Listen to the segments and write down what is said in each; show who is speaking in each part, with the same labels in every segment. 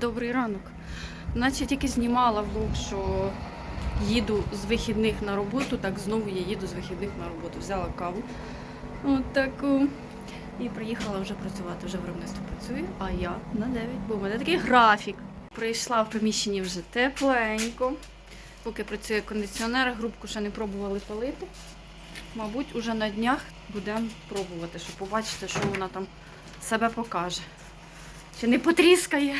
Speaker 1: Добрий ранок. Наче тільки знімала влог, що їду з вихідних на роботу, так знову я їду з вихідних на роботу. Взяла каву. От таку. І приїхала вже працювати. Вже виробництво працює, а я на 9, бо в мене такий графік. Прийшла в приміщенні вже тепленько. Поки працює кондиціонер, грубку ще не пробували палити. Мабуть, уже на днях будемо пробувати, щоб побачити, що вона там себе покаже. Чи не потріскає.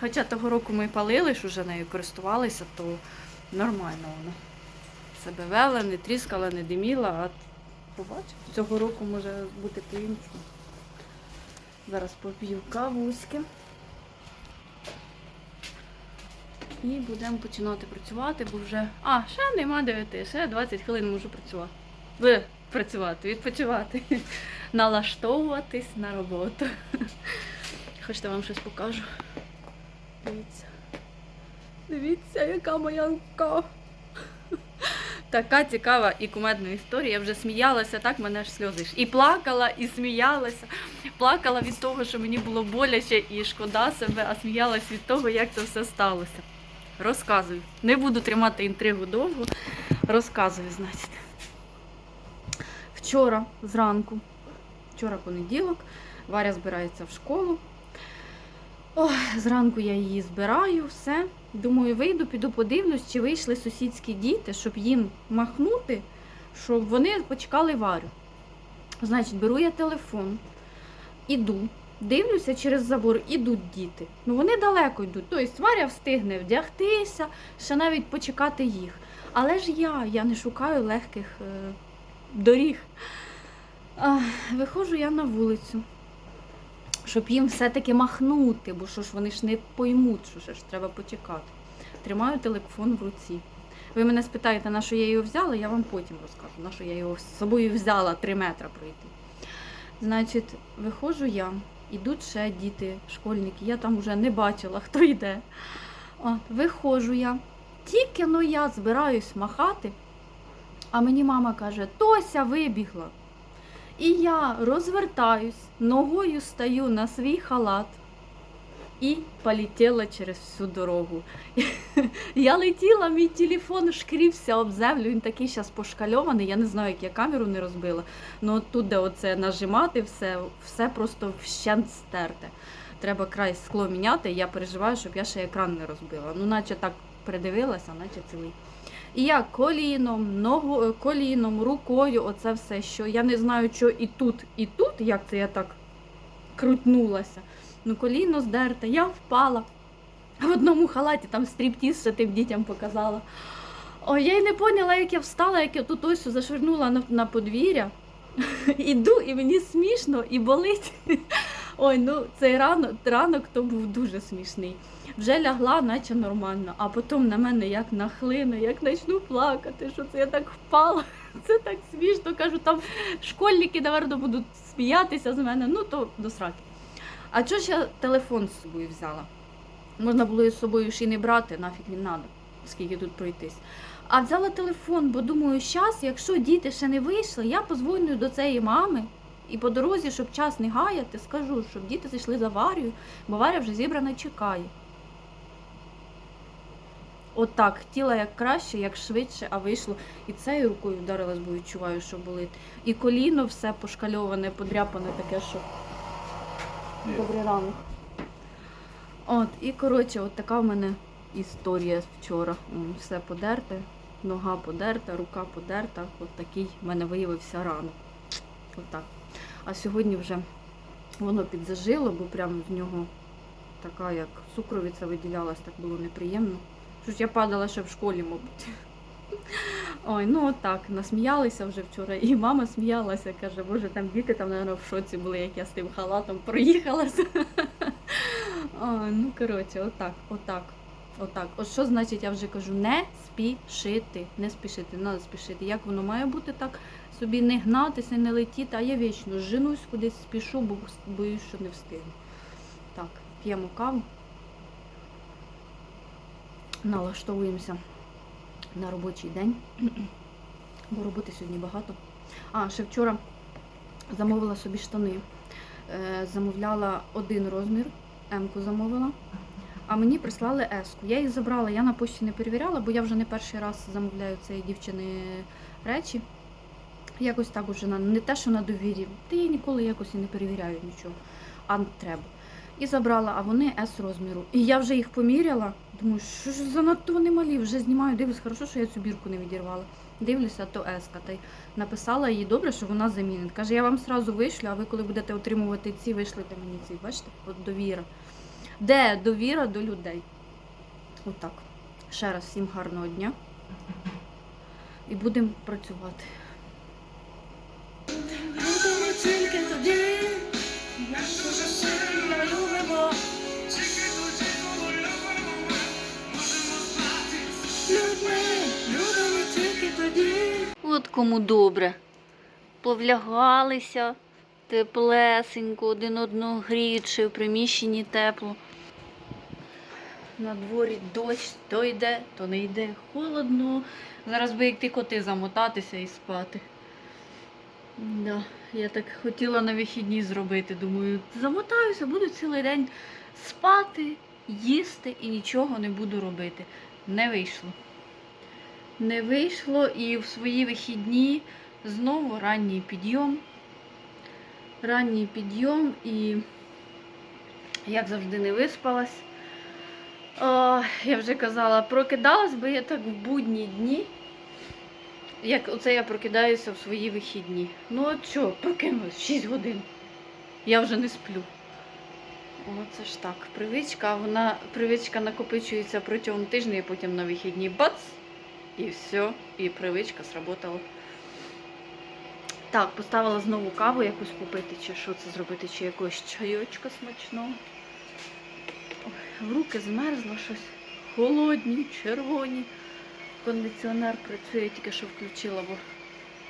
Speaker 1: Хоча того року ми палили, що вже нею користувалися, то нормально вона себе вела, не тріскала, не диміла, а побачимо. Цього року може бути по-іншому. Зараз поп'ю кавуськи. І будемо починати працювати, бо вже. А, ще нема 9, ще 20 хвилин можу працювати. Ви працювати, відпочивати, налаштовуватись на роботу. Хочете вам щось покажу. Дивіться. Дивіться, яка моя рука. Така цікава і кумедна історія. Я вже сміялася, так мене ж сльози. І плакала, і сміялася. Плакала від того, що мені було боляче і шкода себе, а сміялась від того, як це все сталося. Розказую. Не буду тримати інтригу довго. Розказую, значить. Вчора зранку, вчора понеділок, Варя збирається в школу. Ох, зранку я її збираю, все. Думаю, вийду, піду подивлюсь, чи вийшли сусідські діти, щоб їм махнути, щоб вони почекали Варю. Значить, беру я телефон, іду, дивлюся через забор, ідуть діти. Ну вони далеко йдуть. Тобто Варя встигне вдягтися, ще навіть почекати їх. Але ж я, я не шукаю легких е, доріг. А, виходжу я на вулицю щоб їм все-таки махнути, бо що ж вони ж не поймуть, що ще ж треба почекати. Тримаю телефон в руці. Ви мене спитаєте, на що я його взяла, я вам потім розкажу, на що я його з собою взяла 3 метри пройти. Значить, виходжу я, ідуть ще діти, школьники, я там вже не бачила, хто йде. От, виходжу я. Тільки ну я збираюсь махати, а мені мама каже, Тося вибігла. І я розвертаюсь, ногою стаю на свій халат і полетіла через всю дорогу. Я летіла, мій телефон шкрівся об землю, він такий зараз пошкальований, я не знаю, як я камеру не розбила. Ну тут, де оце нажимати, все, все просто вщент стерте. Треба край скло міняти, я переживаю, щоб я ще екран не розбила. Ну, наче так придивилася, наче цілий. І я коліном, ногу, е, коліном, рукою, оце все, що я не знаю, що і тут, і тут, як це я так крутнулася. Ну, коліно здерте, я впала. В одному халаті там стріптіз ще тим дітям показала. Ой, я й не поняла, як я встала, як я тут ось зашвирнула на, на подвір'я. Іду, і мені смішно і болить. Ой, ну цей ранок, ранок то був дуже смішний. Вже лягла, наче нормально, а потім на мене як нахлине, як почну плакати, що це я так впала. Це так смішно. Кажу, там школьники, напевно, будуть сміятися з мене, ну то до сраки. А чого ж я телефон з собою взяла? Можна було і з собою ж і не брати, нафіг він треба, скільки тут пройтись. А взяла телефон, бо думаю, зараз, якщо діти ще не вийшли, я позвоню до цієї мами і по дорозі, щоб час не гаяти, скажу, щоб діти зайшли за Варію, бо Варя вже зібрана чекає. Отак, хотіла як краще, як швидше, а вийшло. І цією рукою вдарилась, бо відчуваю, що болить. І коліно все пошкальоване, подряпане таке, що. Добрий ранок. От, і коротше, от така в мене історія вчора. Все подерте, нога подерта, рука подерта. От такий в мене виявився ранок. Отак. А сьогодні вже воно підзажило, бо прямо з нього така, як цукровиця виділялась, так було неприємно. Що ж я падала ще в школі, мабуть. Ой, ну отак, насміялися вже вчора. І мама сміялася, каже, боже, там діти там, мабуть, в шоці були, як я з тим халатом проїхалася. Ой, ну, коротше, отак, отак, отак. От що значить, я вже кажу, не спішити, не спішити, треба спішити. Як воно має бути так, собі не гнатися, не летіти, а я вічно женусь кудись спішу, бо боюсь, що не встигну. Так, п'ємо каву. Налаштовуємося на робочий день, бо роботи сьогодні багато. А, ще вчора замовила собі штани. Е, Замовляла один розмір, М-ку замовила. а мені прислали еску. Я її забрала, я на пошті не перевіряла, бо я вже не перший раз замовляю цієї дівчини речі. Якось так уже не те, що на довірі. Та я ніколи якось і не перевіряю нічого, а треба. І забрала, а вони С розміру. І я вже їх поміряла. Думаю, що ж занадто вони малі, вже знімаю, дивлюсь, хорошо, що я цю бірку не відірвала. Дивлюся, то еска. Та й написала їй добре, що вона замінить. Каже, я вам сразу вишлю, а ви коли будете отримувати ці, вишлите мені ці. Бачите? От довіра. Де довіра до людей? Отак. Ще раз всім гарного дня. І будемо працювати. Кому добре. Повлягалися теплесенько, один одного гріючи, в приміщенні тепло. На дворі дощ то йде, то не йде. Холодно. Зараз би як ті коти замотатися і спати. Да, я так хотіла на вихідні зробити. Думаю, замотаюся, буду цілий день спати, їсти і нічого не буду робити. Не вийшло не вийшло і в свої вихідні знову ранній підйом. Ранній підйом і, як завжди, не виспалась. О, я вже казала, прокидалась би я так в будні дні, як оце я прокидаюся в свої вихідні. Ну от що, прокинулась 6 годин. Я вже не сплю. О, це ж так. Привичка, вона привичка накопичується протягом тижня і потім на вихідні бац! І все, і привичка сработала. Так, поставила знову каву якусь купити, чи що це зробити, чи якогось чайочка смачного. В руки змерзло щось. Холодні, червоні. Кондиціонер працює, тільки що включила, бо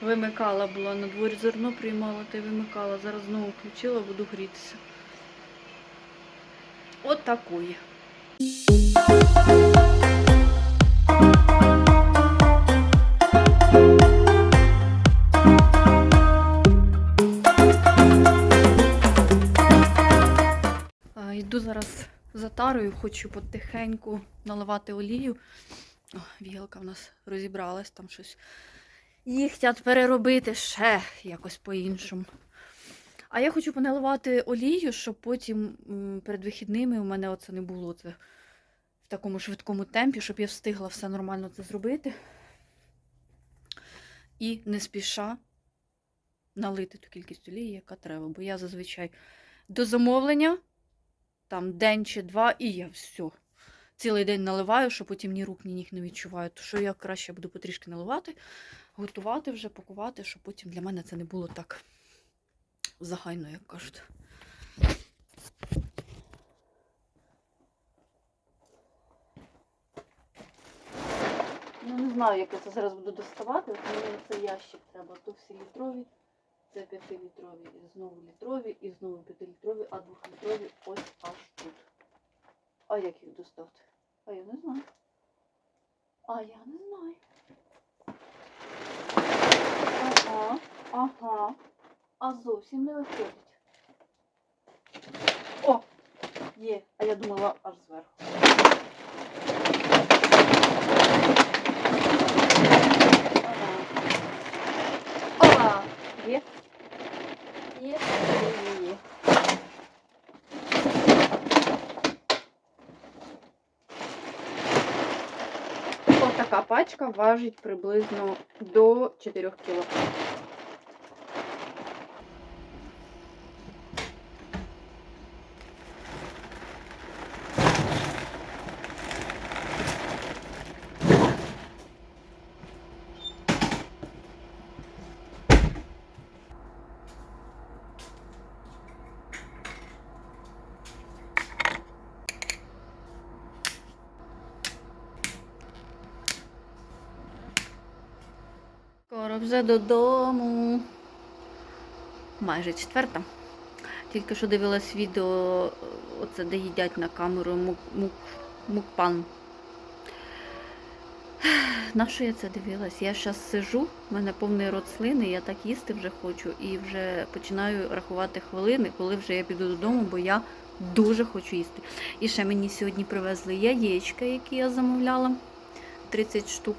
Speaker 1: вимикала була на дворі зерно приймала та й вимикала. Зараз знову включила, буду грітися. От Йду зараз за тарою, хочу потихеньку наливати олію. О, вілка в нас розібралась, там щось. Їх хотять переробити ще якось по-іншому. А я хочу поналивати олію, щоб потім перед вихідними у мене оце не було це в такому швидкому темпі, щоб я встигла все нормально це зробити. І не спіша налити ту кількість олії, яка треба. Бо я зазвичай до замовлення там день чи два, і я все. Цілий день наливаю, що потім ні рук, ні ніг не відчуваю. То що я краще буду потрішки наливати, готувати вже, пакувати, щоб потім для мене це не було так загайно, як кажуть. Ну, не знаю, як я це зараз буду доставати. От мені цей ящик треба. То всі літрові, це 5-літрові, знову літрові, і знову 5-літрові, а 2-літрові ось аж тут. А як їх достати? А я не знаю. А я не знаю. Ага, ага. А зовсім не виходить. О! Є. А я думала аж зверху. Ага. Ага. Є. Є. Є. Є. Є. Ось така пачка важить приблизно до 4 кг. Скоро вже додому. Майже четверта. Тільки що дивилась відео, оце де їдять на камеру мук, мук, мукпан. На що я це дивилась? Я зараз сижу, в мене повний рот слини, я так їсти вже хочу і вже починаю рахувати хвилини, коли вже я піду додому, бо я Дуже хочу їсти. І ще мені сьогодні привезли яєчка, які я замовляла. 30 штук.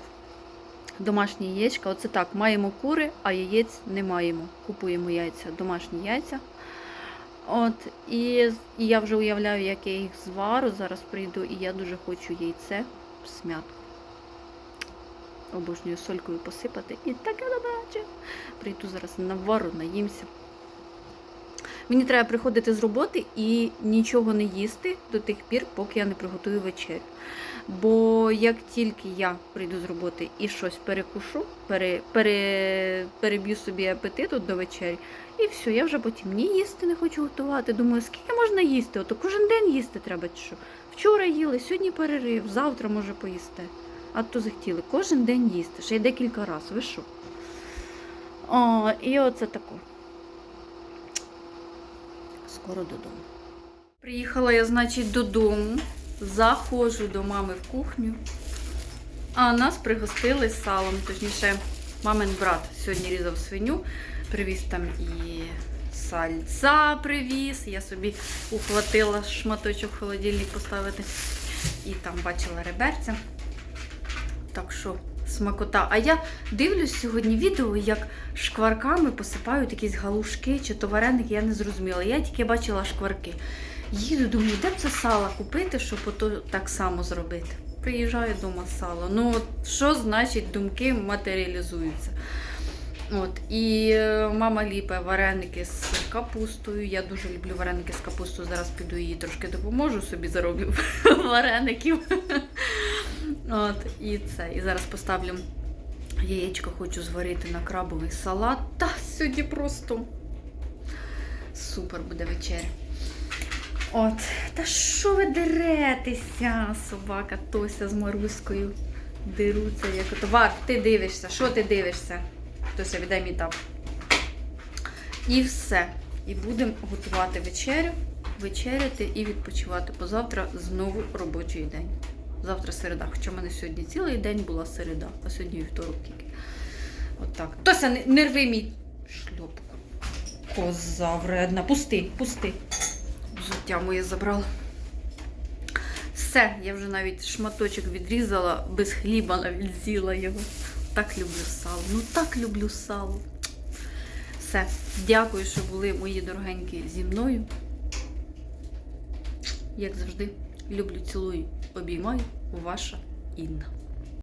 Speaker 1: Домашні яєчка. Оце так, маємо кури, а яєць не маємо. Купуємо яйця, домашні яйця. От, і, і я вже уявляю, як я їх звару. Зараз прийду, і я дуже хочу яйце в смятку. Обожнюю солькою посипати. І таке добаче. Прийду зараз на вару, наїмся. Мені треба приходити з роботи і нічого не їсти до тих пір, поки я не приготую вечерю. Бо як тільки я прийду з роботи і щось перекушу, пере, пере, переб'ю собі апетит до вечері, і все, я вже потім ні їсти не хочу готувати. Думаю, скільки можна їсти? Ото кожен день їсти треба чи що. Вчора їли, сьогодні перерив, завтра може поїсти. А то захотіли кожен день їсти, ще й декілька разів. Ви що? О, і оце тако. Скоро додому. Приїхала я, значить, додому. Заходжу до мами в кухню. А нас пригостили салом. Точніше, мамин брат сьогодні різав свиню, привіз там і сальця привіз. Я собі ухватила шматочок в холодильник поставити. І там бачила реберця. Так що смакота. А я дивлюсь сьогодні відео, як шкварками посипають якісь галушки чи то вареники, я не зрозуміла. Я тільки бачила шкварки. Їду, думаю, де б це сало купити, щоб ото так само зробити. Приїжджаю дома сало. Ну, от що значить думки матеріалізуються? От, і е, мама ліпе вареники з капустою. Я дуже люблю вареники з капустою. Зараз піду їй трошки допоможу, собі зароблю вареників. От, і це. І зараз поставлю яєчко, хочу зварити на крабовий салат. Та сьогодні просто супер буде вечеря. От, та що ви деретеся, собака Тося з Маруською. Деруться, як ото. Вар, ти дивишся, що ти дивишся? Тося, віддай мій тап. І все. І будемо готувати вечерю, вечеряти і відпочивати. Бо завтра знову робочий день. Завтра середа. Хоча в мене сьогодні цілий день була середа, а сьогодні вівторок тільки. Отак. Тося, не, рви мій шльопку. Коза вредна. Пусти, пусти. Взуття моє забрала. Все, я вже навіть шматочок відрізала, без хліба навіть з'їла його. Так люблю сало. Ну так люблю сало. Все. Дякую, що були мої дорогенькі зі мною. Як завжди, люблю, цілую, обіймаю. Ваша Інна.